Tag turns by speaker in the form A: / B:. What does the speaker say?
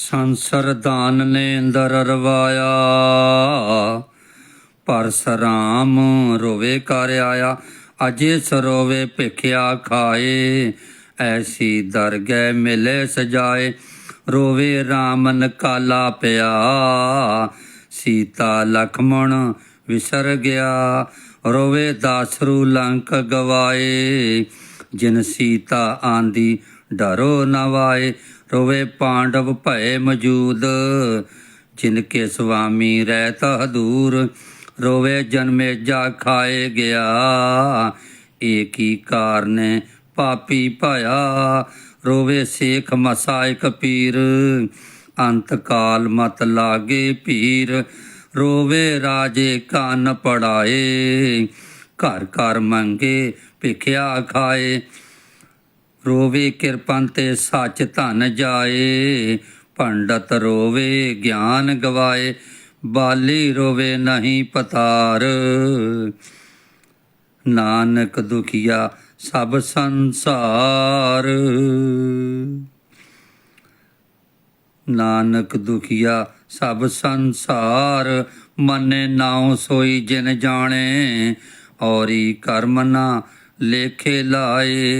A: ਸੰਸਰਦਾਨ ਨੇ ਅੰਦਰ ਰਵਾਇਆ। ਪਰਸਰਾਮ ਰੋਵੇ ਕਰ ਆਇਆ, ਅਜੇ ਸਰੋਵੇ ਭਿਖਿਆ ਖਾਏ। ਐਸੀ ਦਰਗਹਿ ਮਿਲੇ ਸਜਾਏ, ਰੋਵੇ ਰਾਮਨ ਕਾਲਾ ਪਿਆ। ਸੀਤਾ ਲਖਮਣ ਵਿਸਰ ਗਿਆ, ਰੋਵੇ ਦਾਸਰੂ ਲੰਕ ਗਵਾਏ। ਜਿਨ ਸੀਤਾ ਆਂਦੀ ਡਰੋ ਨਵਾਏ ਰੋਵੇ ਪਾਂਡਵ ਭਏ ਮਜੂਦ। ਜਿਨ ਕੇ ਸੁਆਮੀ ਰਹਿਤ ਹਦੂਰ ਰੋਵੇ ਜਨਮੇ ਜਾ ਖਾਏ ਗਿਆ। ਏਕੀ ਕਾਰਨੇ ਪਾਪੀ ਭਇਆ? ਰੋਵੇ ਸੇਖ ਮਸਾਇਕ ਪੀਰ। ਅੰਤ ਕਾਲ ਮਤ ਲਾਗੇ ਪੀਰ ਰੋਵੇ ਰਾਜੇ ਕੰਨ ਪੜਾਏ। ਘਰ ਘਰ ਮੰਗੇ, ਭਿਖਿਆ ਖਾਏ। ਰੋਵੇ ਕਿਰਪਨ ਤੇ ਸੱਚ ਧਨ ਜਾਏ, ਪੰਡਤ ਰੋਵੇ ਗਿਆਨ ਗਵਾਏ, ਬਾਲੀ ਰੋਵੇ ਨਹੀਂ ਪਤਾਰ। ਨਾਨਕ ਦੁਖੀਆ ਸਭ ਸੰਸਾਰ। ਨਾਨਕ ਦੁਖੀਆ ਸਭ ਸੰਸਾਰ, ਮਨੇ ਨਾਉ ਸੋਈ ਜਿਨ ਜਾਣੇ, ਔਰੀ ਕਰਮ ਨਾ ਲੇਖੇ ਲਾਏ।